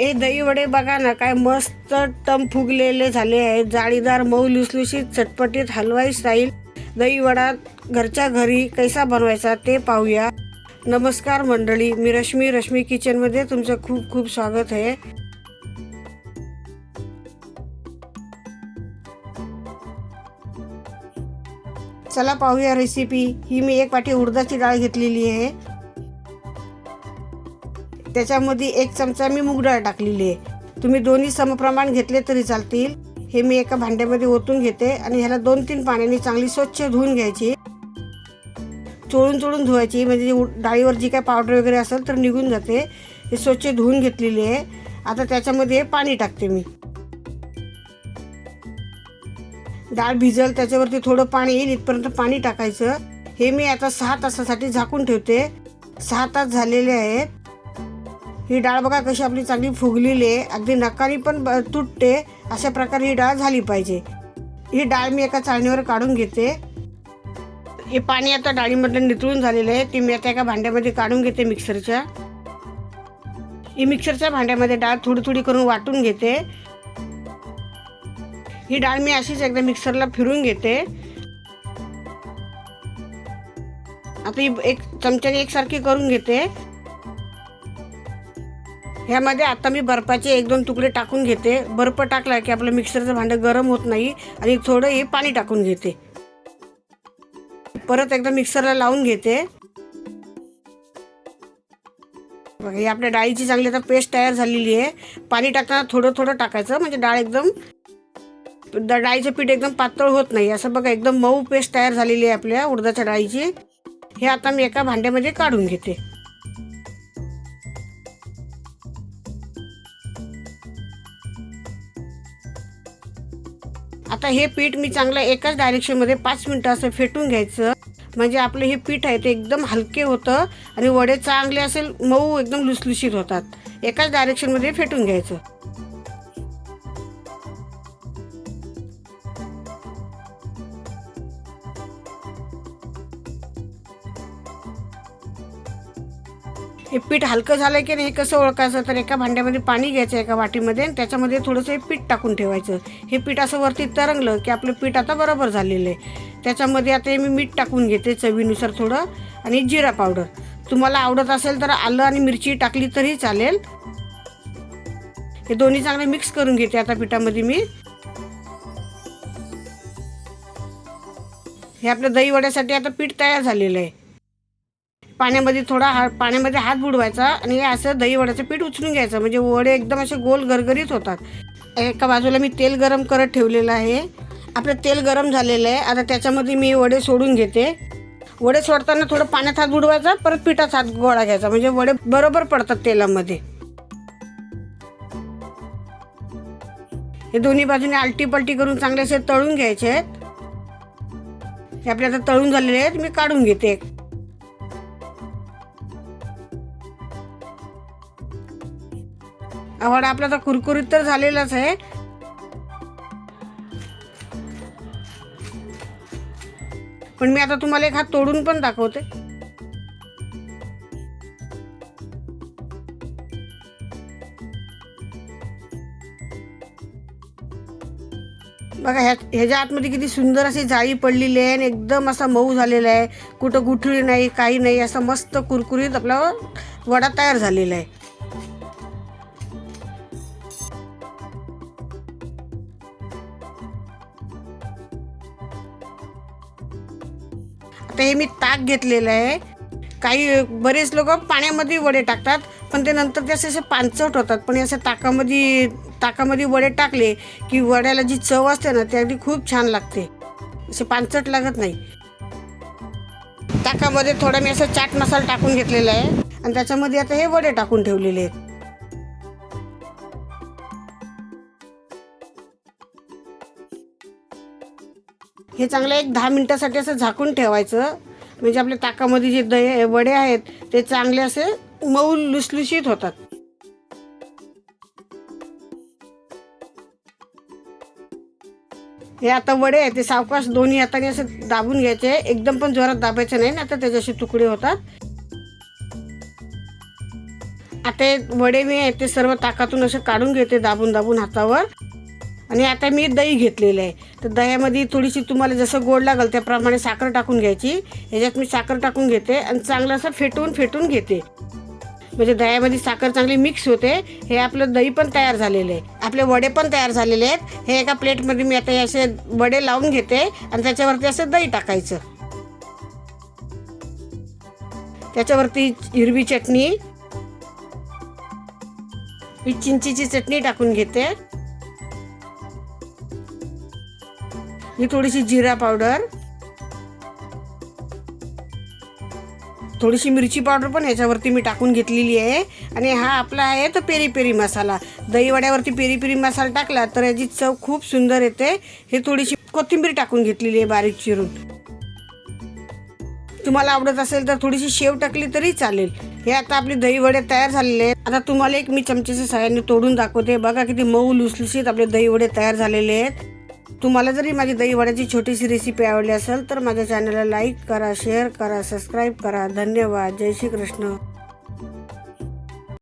हे दही वडे बघा ना काय मस्त टम फुगलेले झाले आहेत. जाळीदार मऊ लुसलुशीत चटपटीत हलवाई स्टाईल दही वडा घरच्या घरी कैसा बनवायचा ते पाहूया. नमस्कार मंडळी मी रश्मी रश्मी किचनमध्ये तुमचं खूप खूप स्वागत आहे. चला पाहूया रेसिपी ही मी एक वाटी उडदाची डाळ घेतलेली आहे. त्याच्यामध्ये एक चमचा मी मूग डाळ टाकलेली आहे. तुम्ही दोन्ही समप्रमाण घेतले तरी चालतील. हे मी एका भांड्यामध्ये ओतून घेते आणि ह्याला दोन तीन पाण्याने चांगली स्वच्छ धुवून घ्यायची. चोळून चोळून धुवायची. म्हणजे डाळीवर जी काय पावडर वगैरे असेल तर निघून जाते. हे स्वच्छ धुवून घेतलेली आहे. आता त्याच्यामध्ये पाणी टाकते मी. डाळ भिजल त्याच्यावरती थोडं पाणी येईल इथपर्यंत पाणी टाकायचं. हे मी आता सहा तासासाठी झाकून ठेवते. सहा तास झालेले आहेत. ही डाळ बघा कशी आपली चांगली फुगलेली आहे. अगदी नकारी पण ब- तुटते. अशा प्रकारे ही डाळ झाली पाहिजे. ही डाळ मी एका चाळणीवर काढून घेते. हे पाणी आता डाळीमधलं नितळून झालेलं आहे. ते मी आता एका भांड्यामध्ये काढून घेते मिक्सरच्या. ही मिक्सरच्या भांड्यामध्ये डाळ थोडी थोडी करून वाटून घेते. ही डाळ मी अशीच एकदा मिक्सरला फिरून घेते. आता ही एक चमच्याने एकसारखी करून घेते. ह्यामध्ये आता मी बर्फाचे एक दोन तुकडे टाकून घेते. बर्फ टाकला की आपलं मिक्सरचं भांडं गरम होत नाही आणि थोडं हे पाणी टाकून घेते. परत एकदा मिक्सरला लावून घेते. बघा आपल्या डाळीची चांगली आता पेस्ट तयार झालेली आहे. पाणी टाकताना थोडं थोडं टाकायचं म्हणजे डाळ एकदम डाळीचं पीठ एकदम पातळ होत नाही. असं बघा एकदम मऊ पेस्ट तयार झालेली आहे आपल्या उडदाच्या डाळीची. हे आता मी एका भांड्यामध्ये काढून घेते. आता हे पीठ मी चांगलं एकाच डायरेक्शनमध्ये पाच मिनटं असं फेटून घ्यायचं. म्हणजे आपलं हे पीठ आहे ते एकदम हलके होतं आणि वडे चांगले असेल मऊ एकदम लुसलुशीत होतात. एकाच डायरेक्शनमध्ये फेटून घ्यायचं. हे पीठ हलकं झालं की नाही हे कसं ओळखायचं? तर एका भांड्यामध्ये पाणी घ्यायचं एका वाटीमध्ये आणि त्याच्यामध्ये थोडंसं हे पीठ टाकून ठेवायचं. हे पीठ असं वरती तरंगलं की आपलं पीठ आता बरोबर झालेलं आहे. त्याच्यामध्ये आता हे मी मीठ टाकून घेते चवीनुसार थोडं आणि जिरा पावडर. तुम्हाला आवडत असेल तर आलं आणि मिरची टाकली तरी चालेल. हे दोन्ही चांगले मिक्स करून घेते आता पिठामध्ये मी. हे आपल्या दही वड्यासाठी आता पीठ तयार झालेलं आहे. पाण्यामध्ये थोडा हा पाण्यामध्ये हात बुडवायचा आणि हे असं दही वड्याचं पीठ उचलून घ्यायचं. म्हणजे वडे एकदम असे गोल गरगरीत होतात. एका बाजूला मी तेल गरम करत ठेवलेलं आहे. आपलं तेल गरम झालेलं आहे. आता त्याच्यामध्ये मी वडे सोडून घेते. वडे सोडताना थोडं पाण्यात हात बुडवायचा परत पिठात हात गोळा घ्यायचा. म्हणजे वडे बरोबर पडतात तेलामध्ये. हे दोन्ही बाजूने आलटी पलटी करून चांगले असे तळून घ्यायचे आहेत. हे आपले आता तळून झालेले आहेत. मी काढून घेते. वडा आपला तर कुरकुरीत तर झालेलाच आहे. पण मी आता तुम्हाला एक हात तोडून पण दाखवते. बघा ह्या ह्याच्या आतमध्ये किती सुंदर अशी जाळी पडलेली आहे आणि एकदम असा मऊ झालेला आहे. कुठं गुठळी नाही काही नाही असं मस्त कुरकुरीत आपला वडा तयार झालेला आहे. आता हे मी ताक घेतलेलं आहे. काही बरेच लोक पाण्यामध्ये वडे टाकतात पण ते नंतर ते असे असे पानचट होतात. पण असे ताकामध्ये ताकामध्ये वडे टाकले की वड्याला जी चव असते ना ती अगदी खूप छान लागते. असे पानचट लागत नाही. ताकामध्ये थोडा मी असं चाट मसाला टाकून घेतलेला आहे. आणि त्याच्यामध्ये आता हे वडे टाकून ठेवलेले आहेत. हे चांगलं एक दहा मिनटासाठी असं झाकून ठेवायचं. म्हणजे आपल्या ताकामध्ये जे दही वडे आहेत ते चांगले असे मऊ लुसलुशीत होतात. हे आता वडे आहेत ते सावकाश दोन्ही हाताने असं दाबून घ्यायचे. एकदम पण जोरात दाबायचे नाही ना तर त्याच्याशी तुकडे होतात. आता वडे मी आहे ते सर्व ताकातून असे काढून घेते दाबून दाबून हातावर. आणि आता मी दही घेतलेलं आहे. तर दह्यामध्ये थोडीशी तुम्हाला जसं गोड लागेल त्याप्रमाणे साखर टाकून घ्यायची. ह्याच्यात मी साखर टाकून घेते आणि चांगलं असं फेटून फेटून घेते. म्हणजे दह्यामध्ये साखर चांगली मिक्स होते. हे आपलं दही पण तयार झालेलं आहे. आपले वडे पण तयार झालेले आहेत. हे एका प्लेटमध्ये मी आता हे असे वडे लावून घेते आणि त्याच्यावरती असं दही टाकायचं. त्याच्यावरती हिरवी चटणी ही चिंचीची चटणी टाकून घेते. ही थोडीशी जिरा पावडर. थोडीशी मिरची पावडर पण ह्याच्यावरती मी टाकून घेतलेली आहे. आणि हा आपला आहे तो पेरी पेरी मसाला. दहीवड्यावरती पेरी पेरी मसाला टाकला तर याची चव खूप सुंदर येते. हे थोडीशी कोथिंबीर टाकून घेतलेली आहे बारीक चिरून. तुम्हाला आवडत असेल तर थोडीशी शेव टाकली तरी चालेल. हे आता आपले दहीवडे तयार झालेले आहेत. आता तुम्हाला एक मी चमच्याच्या सहाय्याने तोडून दाखवते. बघा किती मऊ लुसलुशीत आपले दहीवडे तयार झालेले आहेत. तुम्हाला जरी माझी दहीवड्याची छोटीशी रेसिपी आवडली असेल तर माझ्या चॅनलला लाईक करा शेअर करा सबस्क्राईब करा. धन्यवाद. जय श्री कृष्ण